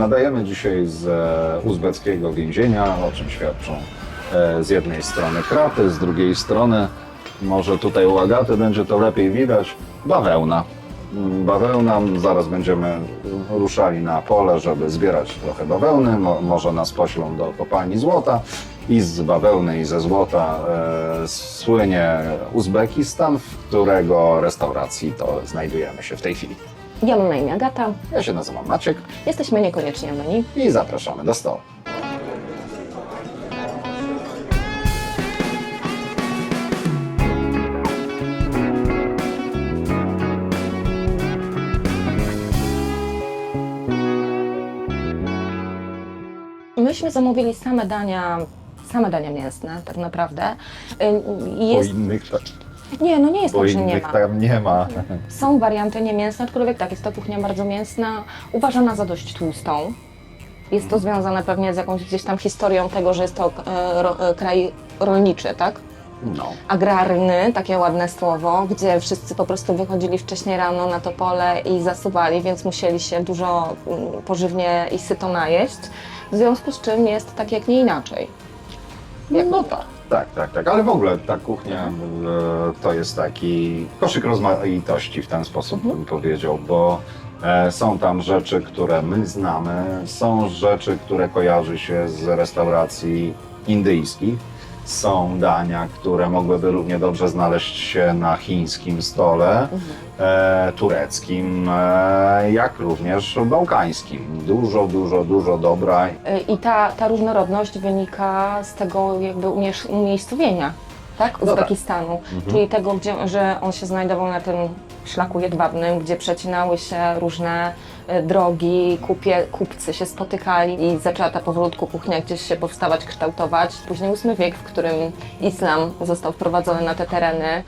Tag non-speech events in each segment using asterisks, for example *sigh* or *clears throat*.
nadajemy dzisiaj z e, uzbeckiego więzienia, o czym świadczą e, z jednej strony kraty, z drugiej strony, może tutaj u Agaty będzie to lepiej widać, bawełna. Mm, Bawełna, zaraz będziemy ruszali na pole, żeby zbierać trochę bawełny, Mo, może nas poślą do kopalni złota. I z bawełny i ze złota e, słynie Uzbekistan, w którego restauracji to znajdujemy się w tej chwili. Ja mam na imię Agata, Ja się nazywam Maciek jesteśmy niekoniecznie myli. i zapraszamy do stołu. Myśmy zamówili same dania, same dania mięsne tak naprawdę. Y, Jest, innych, nie, no nie jest bo tak, że nie innych ma. tam nie ma. Są warianty niemięsne, aczkolwiek tak, jest to kuchnia bardzo mięsna, uważana za dość tłustą. Jest to związane pewnie z jakąś gdzieś tam historią tego, że jest to e, ro, e, kraj rolniczy, tak? No. agrarny, takie ładne słowo, gdzie wszyscy po prostu wychodzili wcześniej rano na to pole i zasuwali, więc musieli się dużo mm, pożywnie i syto najeść. W związku z czym jest tak jak nie inaczej. Jak No tak, tak, tak, tak. Ale w ogóle ta kuchnia e, to jest taki koszyk rozmaitości w ten sposób bym powiedział, bo e, są tam rzeczy, które my znamy, są rzeczy, które kojarzy się z restauracji indyjskich. Są dania, które mogłyby równie dobrze znaleźć się na chińskim stole, e, tureckim, e, jak również bałkańskim. Dużo, dużo, dużo dobra Y, I ta, ta różnorodność wynika z tego jakby umiesz- umiejscowienia, tak? No tak. Uzbekistanu, czyli tego, gdzie, że on się znajdował na tym szlaku jedwabnym, gdzie przecinały się różne y, drogi, kupie, kupcy się spotykali i zaczęła ta powolutku kuchnia gdzieś się powstawać, kształtować. Później VIII wiek, w którym islam został wprowadzony na te tereny,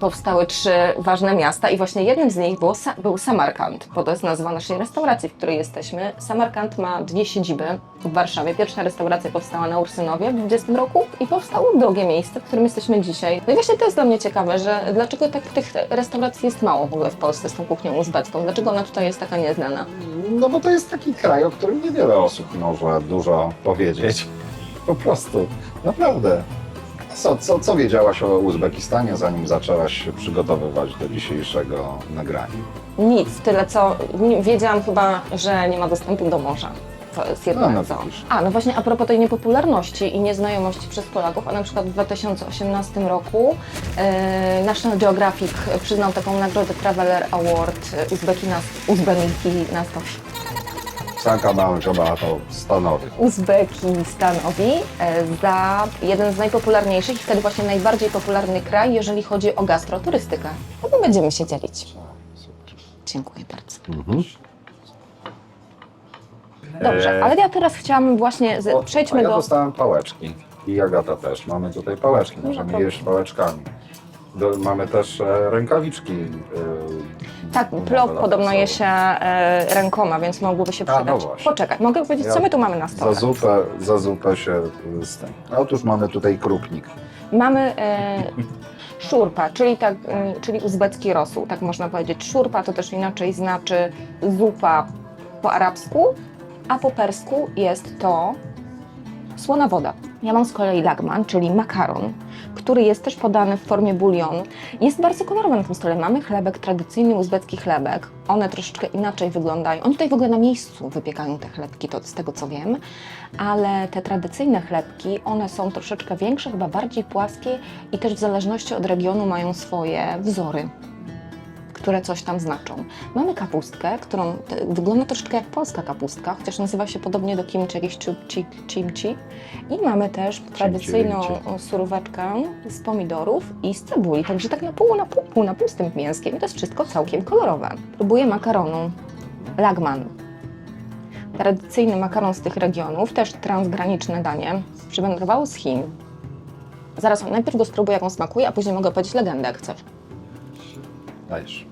powstały trzy ważne miasta i właśnie jednym z nich było, był Samarkand, bo to jest nazwa naszej restauracji, w której jesteśmy. Samarkand ma dwie siedziby w Warszawie. Pierwsza restauracja powstała na Ursynowie w 20 roku i powstało drugie miejsce, w którym jesteśmy dzisiaj. No i właśnie to jest dla mnie ciekawe, że dlaczego tak tych restauracji jest mało w ogóle w Polsce z tą kuchnią uzbecką? Dlaczego ona tutaj jest taka nieznana? No bo to jest taki kraj, o którym niewiele osób może dużo powiedzieć. Po prostu, naprawdę. Co, co, co wiedziałaś o Uzbekistanie, zanim zaczęłaś się przygotowywać do dzisiejszego nagrania? Nic, tyle co nie- wiedziałam chyba, że nie ma dostępu do morza. To jest No, jedyne no co. widzisz. A, no właśnie a propos tej niepopularności i nieznajomości przez Polaków, a na przykład w 2018 roku e, National Geographic przyznał taką nagrodę Traveler Award e, Uzbeki na, na Sanka Małżoba to stanowi. Uzbekistanowi e, za jeden z najpopularniejszych i wtedy właśnie najbardziej popularny kraj, jeżeli chodzi o gastroturystykę. No to będziemy się dzielić. Dziękuję bardzo. Mhm. Dobrze, E, ale ja teraz chciałam właśnie, z, przejdźmy ja do... dostałem pałeczki. I Agata też. Mamy tutaj pałeczki, No możemy jeść pałeczkami. Do, mamy też e, rękawiczki. E, Tak, plov podobno je się e, rękoma, więc mogłoby się A, no przydać. właśnie. Poczekaj, mogę powiedzieć, co my tu mamy na Za stole? zupę, za zupę się z tym. A Otóż mamy tutaj krupnik. Mamy e, szurpa, czyli, tak, e, czyli uzbecki rosół, tak można powiedzieć. Szurpa to też inaczej znaczy zupa po arabsku, a po persku jest to słona woda. Ja mam z kolei lagman, czyli makaron, który jest też podany w formie bulionu. Jest bardzo kolorowy na tym stole. Mamy chlebek, tradycyjny uzbecki chlebek. One troszeczkę inaczej wyglądają. Oni tutaj w ogóle na miejscu wypiekają te chlebki, to z tego co wiem. Ale te tradycyjne chlebki, one są troszeczkę większe, chyba bardziej płaskie i też w zależności od regionu mają swoje wzory które coś tam znaczą. Mamy kapustkę, którą wygląda troszeczkę jak polska kapustka, chociaż nazywa się podobnie do kimchi, jakiś chimchi. I mamy też tradycyjną suróweczkę z pomidorów i z cebuli, także tak na pół, na pół, pół na pół z tym mięskiem. I to jest wszystko całkiem kolorowe. Próbuję makaronu lagman. Tradycyjny makaron z tych regionów, też transgraniczne danie, przywędrowało z Chin. Zaraz najpierw go spróbuję, jak on smakuje, a później mogę powiedzieć legendę, jak chcesz. Dajesz.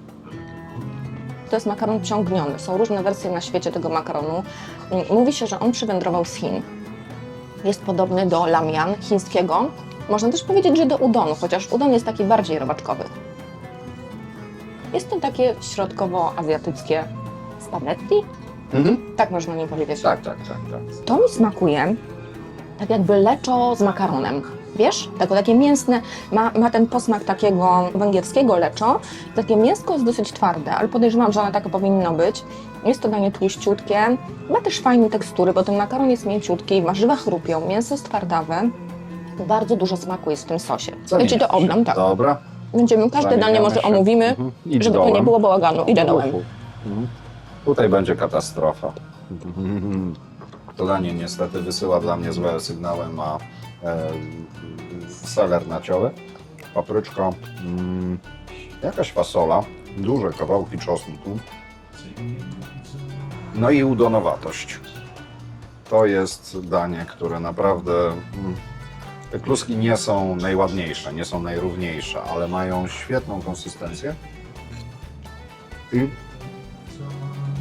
To jest makaron ciągniony. Są różne wersje na świecie tego makaronu. Mówi się, że on przywędrował z Chin. Jest podobny do lamian chińskiego. Można też powiedzieć, że do udonu, chociaż udon jest taki bardziej robaczkowy. Jest to takie środkowoazjatyckie spaghetti, Mhm. Tak można nie powiedzieć. Tak, tak, tak, tak. To mi smakuje tak jakby leczo z makaronem. Wiesz? Tako, takie mięsne, ma, ma ten posmak takiego węgierskiego leczo. Takie mięsko jest dosyć twarde, ale podejrzewam, że ono takie powinno być. Jest to danie tłuściutkie. Ma też fajne tekstury, bo ten makaron jest mięciutki, warzywa chrupią, mięso jest twardawe. Bardzo dużo smaku jest w tym sosie. Ci to oddam, tak. Dobra. Będziemy, każde danie może się. omówimy, Mhm. Idź żeby to nie było bałaganu. Idę dołem. Mhm. Tutaj będzie katastrofa. To danie niestety wysyła dla mnie złe sygnały. Ma e, seler nacioły, papryczka, mm, jakaś fasola, duże kawałki czosnku, no i udonowatość. To jest danie, które naprawdę. mm, Te kluski nie są najładniejsze, nie są najrówniejsze, ale mają świetną konsystencję. I,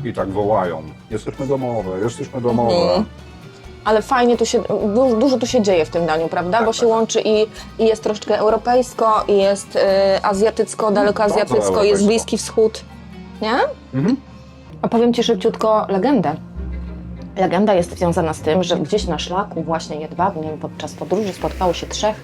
i tak wołają. Jesteśmy domowe, jesteśmy domowe. Mhm. Ale fajnie tu się, dużo, dużo tu się dzieje w tym daniu, prawda? Tak, Bo się tak. łączy i, i jest troszeczkę europejsko, i jest y, azjatycko, daleko Bardzo azjatycko, jest europejsko. Bliski Wschód. Nie? Mhm. Opowiem Ci szybciutko legendę. Legenda jest związana z tym, że gdzieś na szlaku właśnie jedwabnym podczas podróży spotkało się trzech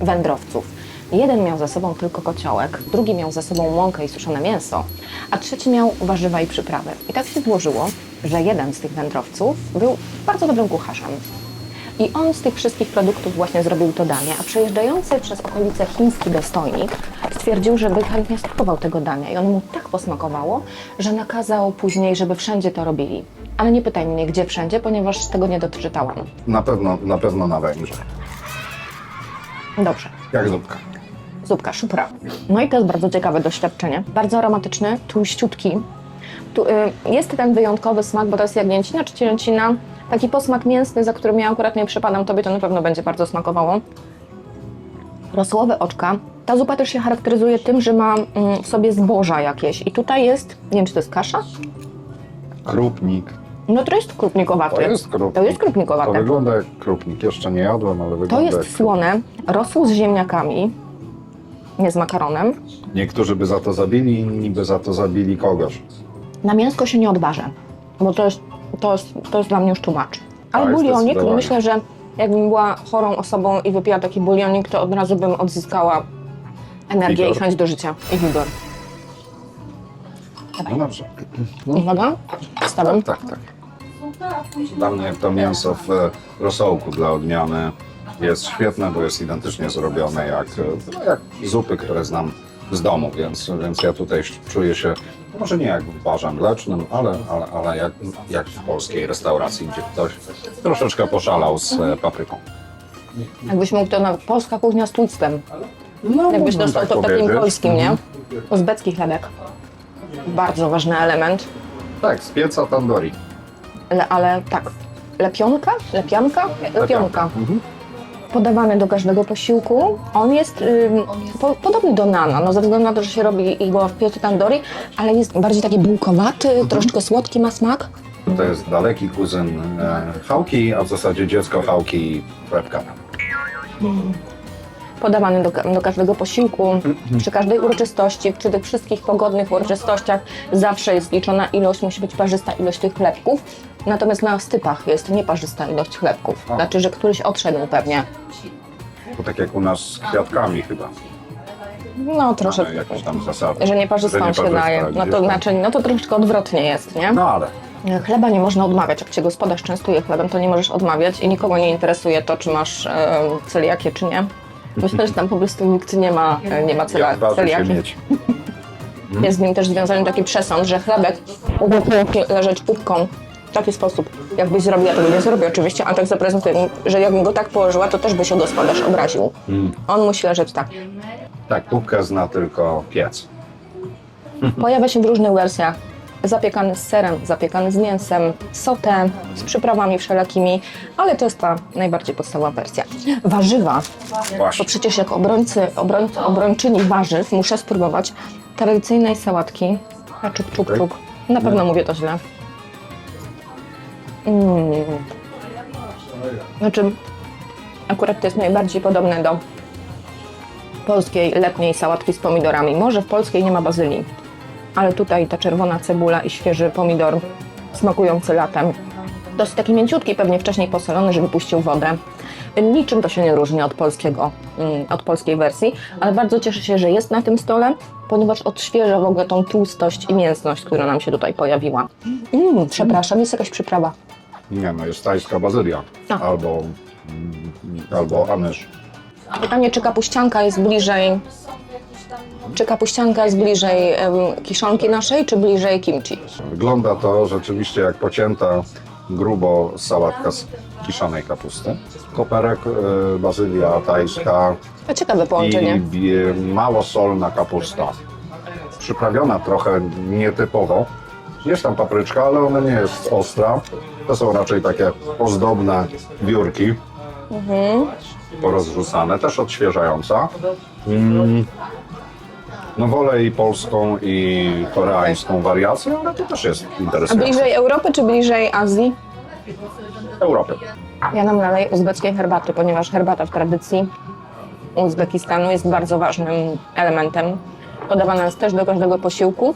wędrowców. Jeden miał ze sobą tylko kociołek, drugi miał ze sobą mąkę i suszone mięso, a trzeci miał warzywa i przyprawy. I tak się złożyło, że jeden z tych wędrowców był bardzo dobrym kucharzem. I on z tych wszystkich produktów właśnie zrobił to danie, a przejeżdżający przez okolice chiński dostojnik stwierdził, żeby chętnie spróbował tego dania. I on mu tak posmakowało, że nakazał później, żeby wszędzie to robili. Ale nie pytaj mnie, gdzie wszędzie, ponieważ tego nie doczytałam. Na pewno, na pewno na Węgrzech. Dobrze. Jak zupka. Zupka, szupra. No i to jest bardzo ciekawe doświadczenie. Bardzo aromatyczny, tłuściutki. Tu, y, jest ten wyjątkowy smak, bo to jest jagnięcina czy cielęcina. Taki posmak mięsny, za którym ja akurat nie przypadam, tobie to na pewno będzie bardzo smakowało. Rosłowe oczka. Ta zupa też się charakteryzuje tym, że ma mm, w sobie zboża jakieś. I tutaj jest, nie wiem czy to jest kasza? Krupnik. No to jest krupnikowaty. To jest krupnik. To jest krupnikowate. To wygląda jak krupnik. Jeszcze nie jadłem, ale wygląda To jak jest słone, rosół z ziemniakami, nie z makaronem. Niektórzy by za to zabili, inni by za to zabili kogoś. Na mięsko się nie odważę, bo to jest, to jest, to jest dla mnie już tłumacz. Ale Tak, bulionik, zdecydowanie. myślę, że jakbym była chorą osobą i wypiła taki bulionik, to od razu bym odzyskała energię Wigor. i chęć do życia i wigor. No dobrze. Uwaga, stawiam. Tak, tak, tak. Dla mnie to mięso w e, rosołku dla odmiany jest świetne, bo jest identycznie zrobione jak, e, no jak zupy, które znam z domu, więc, więc ja tutaj czuję się, może nie jak w barze mlecznym, ale, ale, ale jak, jak w polskiej restauracji, gdzie ktoś troszeczkę poszalał z e, papryką. Jakbyś mógł to na polska kuchnia z twistem. No, Jakbyś dostał tak to takim polskim, nie? Mhm. Uzbecki chlebek. Bardzo ważny element. Tak, z pieca tandoori. Le, ale tak, lepionka? Lepianka? Lepionka. Mhm. Podawany do każdego posiłku. On jest ym, po, podobny do nana, no ze względu na to, że się robi go w piecu tandoori, ale jest bardziej taki bułkowaty, troszeczkę słodki ma smak. To jest daleki kuzyn e, chałki, a w zasadzie dziecko chałki i chlebka. Podawany do, do każdego posiłku, przy każdej uroczystości, przy tych wszystkich pogodnych uroczystościach zawsze jest liczona ilość, musi być parzysta ilość tych chlebków. Natomiast na stypach jest nieparzysta ilość chlebków. Znaczy, że któryś odszedł pewnie. To tak jak u nas z kwiatkami chyba. No Mamy troszeczkę. jakieś tam zasady. Że nieparzystą Że się nieparzysta daje. No gdzieś to tam. znaczy, no to troszeczkę odwrotnie jest, nie? No ale Chleba nie można odmawiać. Jak cię gospodarz częstuje chlebem, to nie możesz odmawiać i nikogo nie interesuje to, czy masz e, celiakię, czy nie. Myślę, że tam po prostu nikt nie ma, nie ma jak cela, celiaki. mieć. Jest z nim też związany taki przesąd, że chlebek powinien leżeć kubką w taki sposób. Jakbyś zrobił, ja tego nie zrobię oczywiście, ale tak zaprezentuję, że jakbym go tak położyła, to też by się gospodarz obraził. On musi leżeć tak. Tak, kubkę zna tylko piec. Pojawia się w różnych wersjach. Zapiekany z serem, zapiekany z mięsem, sotę, z przyprawami wszelakimi, ale to jest ta najbardziej podstawowa wersja. Warzywa, bo Właśnie. przecież jako obrońcy, obrońcy, obrończyni warzyw muszę spróbować tradycyjnej sałatki. A Okej. czuk. Na pewno mówię to źle. Mm. Znaczy, akurat to jest najbardziej podobne do polskiej letniej sałatki z pomidorami. Może w polskiej nie ma bazylii, ale tutaj ta czerwona cebula i świeży pomidor smakujący latem. Dosyć taki mięciutki, pewnie wcześniej posolony, żeby puścił wodę. Niczym to się nie różni od polskiego, mm, od polskiej wersji, ale bardzo cieszę się, że jest na tym stole, ponieważ odświeża w ogóle tą tłustość i mięsność, która nam się tutaj pojawiła. Mm, przepraszam, jest jakaś przyprawa. Nie no, jest tajska bazylia. A. Albo, mm, albo anyż. Pytanie, czy kapuścianka jest bliżej, czy kapuścianka jest bliżej em, kiszonki naszej, czy bliżej kimchi? Wygląda to rzeczywiście jak pocięta grubo sałatka z kiszonej kapusty. Koperek, y, bazylia tajska To ciekawe i połączenie. y, małosolna kapusta. Przyprawiona trochę nietypowo. Jest tam papryczka, ale ona nie jest ostra. To są raczej takie ozdobne wiórki. Porozrzucane, też odświeżająca. Mm. No wolę i polską i koreańską wariację, ale to też jest A interesujące. bliżej Europy, czy bliżej Azji? Europy. Ja nam naleję uzbeckiej herbaty, ponieważ herbata w tradycji Uzbekistanu jest bardzo ważnym elementem. Podawana jest też do każdego posiłku.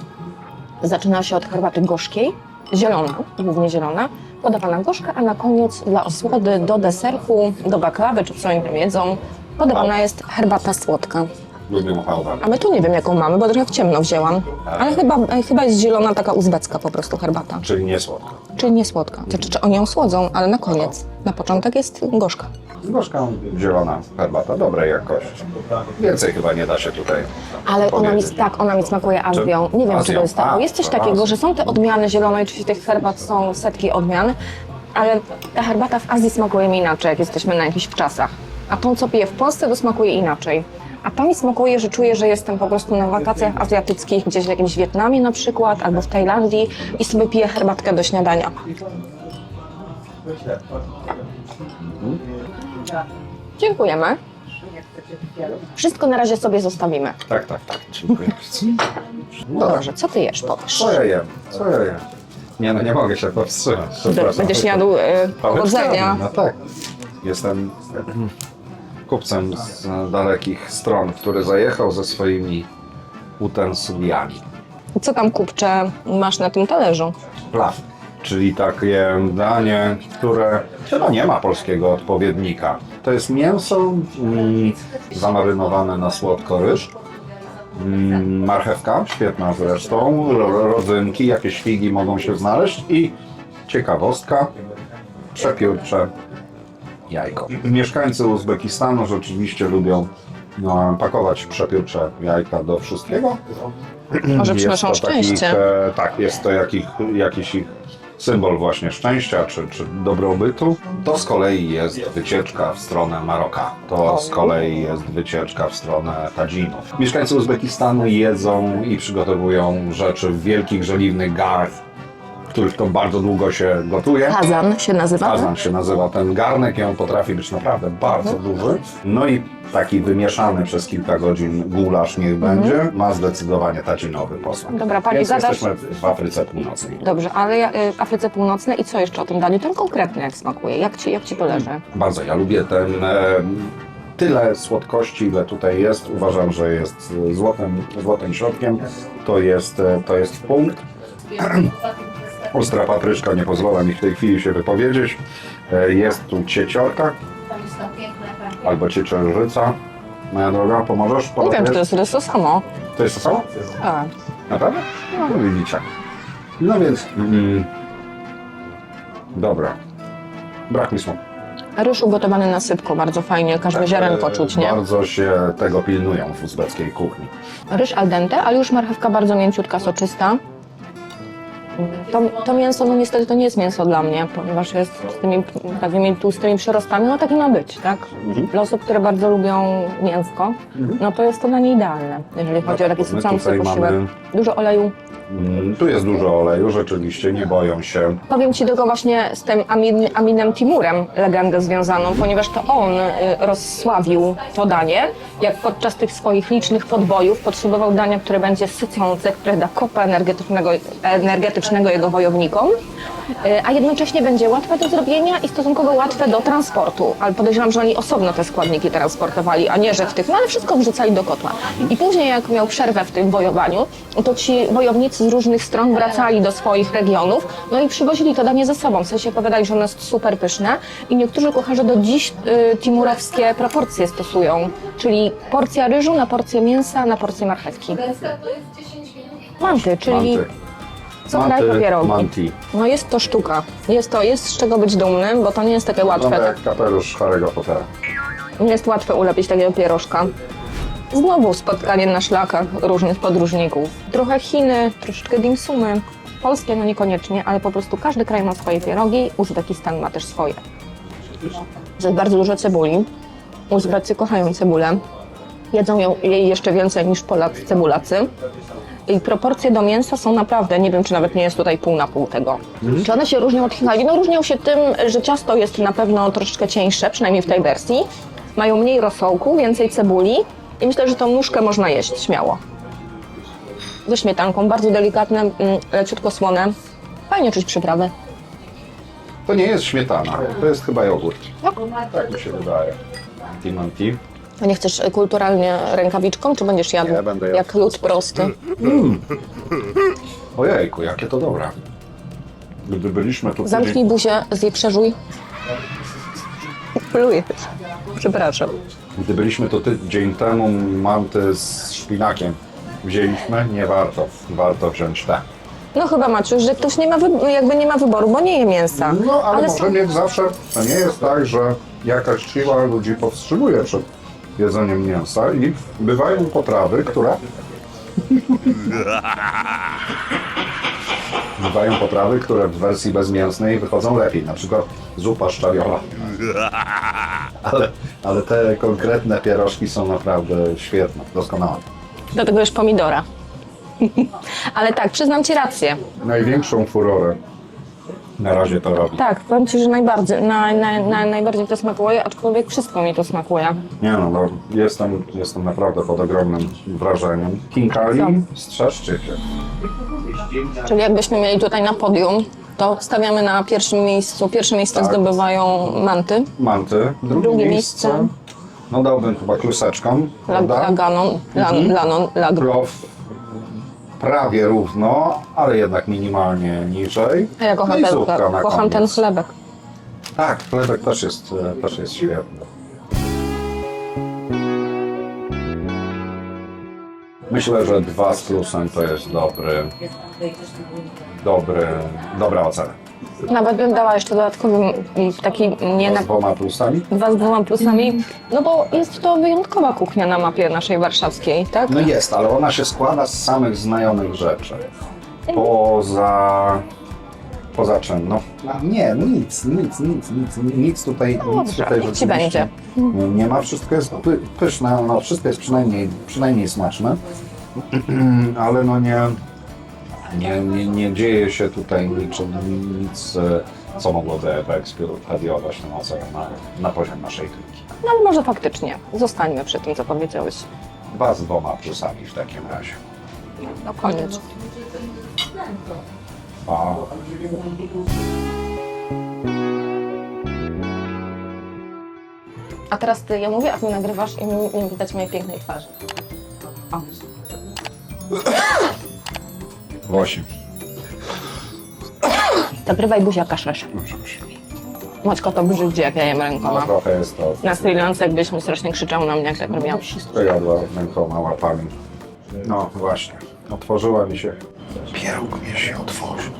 Zaczyna się od herbaty gorzkiej, zielona, głównie zielona. Podawana gorzka, a na koniec dla osłody do deserku, do baklawy czy co oni tam jedzą, podawana jest herbata słodka. Lubię. A my tu nie wiem jaką mamy, bo trochę w ciemno wzięłam. Ale chyba, chyba jest zielona taka uzbecka po prostu herbata. Czyli nie słodka. Czyli nie słodka. Znaczy, czy oni ją słodzą, ale na koniec. Na początek jest gorzka. Gorzka zielona herbata, dobrej jakości. Więcej chyba nie da się tutaj Ale ona mi, powiedzieć. tak, ona mi smakuje Azją. Nie wiem, czy Azją. to jest tak. Jest coś to takiego, że są te odmiany zielonej, oczywiście tych herbat są setki odmian, ale ta herbata w Azji smakuje mi inaczej, jak jesteśmy na jakichś wczasach. A tą, co piję w Polsce, to smakuje inaczej. A to mi smakuje, że czuję, że jestem po prostu na wakacjach azjatyckich, gdzieś w jakimś Wietnamie na przykład, albo w Tajlandii i sobie piję herbatkę do śniadania. Dziękujemy. Wszystko na razie sobie zostawimy. Tak, tak, tak. Dziękuję. No dobrze, co ty jesz, powiesz? Co ja jem? Co ja jem? Nie no, nie mogę się powstrzymać. Przepraszam. Będziesz jadł y, powodzenia. No tak. Jestem kupcem z dalekich stron, który zajechał ze swoimi utensyliami. Co tam kupcze masz na tym talerzu? Plaw, czyli takie danie, które chyba nie ma polskiego odpowiednika. To jest mięso mm, zamarynowane na słodko ryż, mm, marchewka, świetna zresztą, ro- rodzynki, jakieś figi mogą się znaleźć i ciekawostka, przepiórcze jajko. Mieszkańcy Uzbekistanu rzeczywiście lubią no, pakować przepiórcze jajka do wszystkiego. Może przynoszą szczęście. Takich, e, tak, jest to jakich, jakiś ich symbol właśnie szczęścia czy, czy dobrobytu. To z kolei jest wycieczka w stronę Maroka. To z kolei jest wycieczka w stronę Tadżinów. Mieszkańcy Uzbekistanu jedzą i przygotowują rzeczy w wielkich żeliwnych garach, których to bardzo długo się gotuje. Kazan się nazywa. Kazan się nazywa ten garnek i on potrafi być naprawdę bardzo duży. No i taki wymieszany przez kilka godzin gulasz niech będzie, ma zdecydowanie tadzinowy posmak. Dobra, pani Więc zadasz- jesteśmy w Afryce Północnej. Dobrze, ale ja- y, w Afryce Północnej i co jeszcze o tym daniu? Ten konkretny jak smakuje? Jak ci, jak ci to leży? Bardzo ja lubię ten e, tyle słodkości, ile tutaj jest. Uważam, że jest złotym, złotym środkiem. To jest, e, to jest punkt. *clears throat* Ostra papryczka nie pozwala mi w tej chwili się wypowiedzieć. E, Jest tu cieciorka albo cieciorzyca. Moja droga, pomożesz? Nie wiem, czy to jest, to jest to samo. To jest to samo? Tak. Naprawdę? No widzicie. No więc... Mm, dobra. Brak mi słów. Ryż ugotowany na sypko, bardzo fajnie, każde ziarenko E, czuć, nie? Bardzo się tego pilnują w uzbeckiej kuchni. Ryż al dente, ale już marchewka bardzo mięciutka, soczysta. To, to mięso, no niestety to nie jest mięso dla mnie, ponieważ jest z tymi takimi tłustymi przyrostami, no taki ma być, tak? Dla osób, które bardzo lubią mięsko, no to jest to na nie idealne, jeżeli chodzi o taki My sycący tutaj posiłek. mamy- Dużo oleju. Mm, Tu jest dużo oleju, rzeczywiście, nie boją się. Powiem Ci tylko właśnie z tym Amin, Aminem Timurem legendę związaną, ponieważ to on y, rozsławił to danie, jak podczas tych swoich licznych podbojów potrzebował dania, które będzie sycące, które da kopa energetycznego, energetycznego jego wojownikom, y, a jednocześnie będzie łatwe do zrobienia i stosunkowo łatwe do transportu. Ale podejrzewam, że oni osobno te składniki transportowali, a nie, że w tych, no ale wszystko wrzucali do kotła. I później jak miał przerwę w tym bojowaniu, to ci wojownicy z różnych stron wracali do swoich regionów, no i przywozili to danie ze sobą. W sensie opowiadali, że ono jest super pyszne i niektórzy kucharze do dziś y, timurowskie proporcje stosują, czyli porcja ryżu na porcję mięsa na porcję marchewki. Manty, czyli Manty. co kraj Manty, pierogi. manti. No jest to sztuka. Jest to, jest z czego być dumnym, bo to nie jest takie łatwe. Wygląda jak kapelusz Harry'ego Pottera. nie jest łatwe ulepić takiego pierożka. Znowu spotkanie na szlakach różnych podróżników. Trochę Chiny, troszeczkę dimsumy. Polskie no niekoniecznie, ale po prostu każdy kraj ma swoje pierogi, Uzbekistan ma też swoje. Jest bardzo dużo cebuli. Uzbecy kochają cebulę. Jedzą ją, jej jeszcze więcej niż Polacy, cebulacy. I proporcje do mięsa są naprawdę, nie wiem czy nawet nie jest tutaj pół na pół tego. Czy one się różnią od Hinali? No różnią się tym, że ciasto jest na pewno troszeczkę cieńsze, przynajmniej w tej wersji. Mają mniej rosołku, więcej cebuli i myślę, że tą nóżkę można jeść śmiało. Ze śmietanką, bardzo delikatne, mm, leciutko słone. Fajnie czuć przyprawy. To nie jest śmietana, to jest chyba jogurt. Tak mi się wydaje. Manti. A nie chcesz y, kulturalnie rękawiczką, czy będziesz jadł Nie, będę jadł. jak lód prosty? Ojejku, jakie to dobre. Gdy byliśmy tu Zamknij buzię, zje przeżuj. Plujesz. Przepraszam. Gdy byliśmy tu tydzień temu, manty z szpinakiem wzięliśmy. Nie warto, warto wziąć te. No chyba Maciuś, że ktoś nie ma, jakby nie ma wyboru, bo nie je mięsa. No, ale, może są- mieć zawsze, to nie jest tak, że jakaś siła ludzi powstrzymuje przed jedzeniem mięsa i bywają potrawy, które... *laughs* bywają potrawy, które w wersji bezmięsnej wychodzą lepiej, na przykład zupa szczawiola. *laughs* Ale, ale te konkretne pierożki są naprawdę świetne, doskonałe. Dlatego już pomidora. *laughs* Ale tak, przyznam Ci rację. Największą furorę na razie to robi. Tak, powiem Ci, że najbardziej, na, na, na, najbardziej to smakuje, aczkolwiek wszystko mi to smakuje. Nie no, no jestem, jestem naprawdę pod ogromnym wrażeniem. Kinkali strzeżcie się. Czyli jakbyśmy mieli tutaj na podium, to stawiamy na pierwszym miejscu, pierwsze miejsce Tak. zdobywają manty, Manty. Drugie, Drugie miejsce. miejsce. No dałbym chyba kluseczką, la, prawda? laganon, la, Mhm. lanon, lag, Plow prawie równo, ale jednak minimalnie niżej. A ja kocham, no i ten, zupka na kocham ten koniec. chlebek. Tak, chlebek też jest, e, też jest świetny. Myślę, że dwa z plusem to jest dobry, dobry, dobra ocena. Nawet bym dała jeszcze dodatkowy taki nie Z na dwoma plusami? dwa z dwoma plusami, no bo jest to wyjątkowa kuchnia na mapie naszej warszawskiej, tak? No jest, ale ona się składa z samych znajomych rzeczy. Poza... Poza czym? No nie, nic, nic, nic, nic, nic tutaj, nic dobrze, tutaj niech ci rzeczywiście będzie. Nie, nie ma, wszystko jest py, pyszne, no wszystko jest przynajmniej, przynajmniej smaczne, *clears throat* ale no nie, nie, nie, nie dzieje się tutaj niczym, nic, e, co mogłoby wyeksploatować tę ocenę na, na poziom naszej kliki. No ale może faktycznie, zostańmy przy tym, co powiedziałeś. Dwa z dwoma plusami w takim razie. No koniec. A, A teraz ty, ja mówię, a ty nagrywasz i nie, nie widać mojej pięknej twarzy. O. Osiem. Zagrywaj buziaka sześć. Maćko to brzydzi, jak ja jem No rękoma. trochę jest to. Na freelance jakbyś mi strasznie krzyczał na mnie, jak tak robiłam. Wszystko jadła rękoma, łapami. No właśnie, otworzyła mi się. Pieróg mnie się otworzył.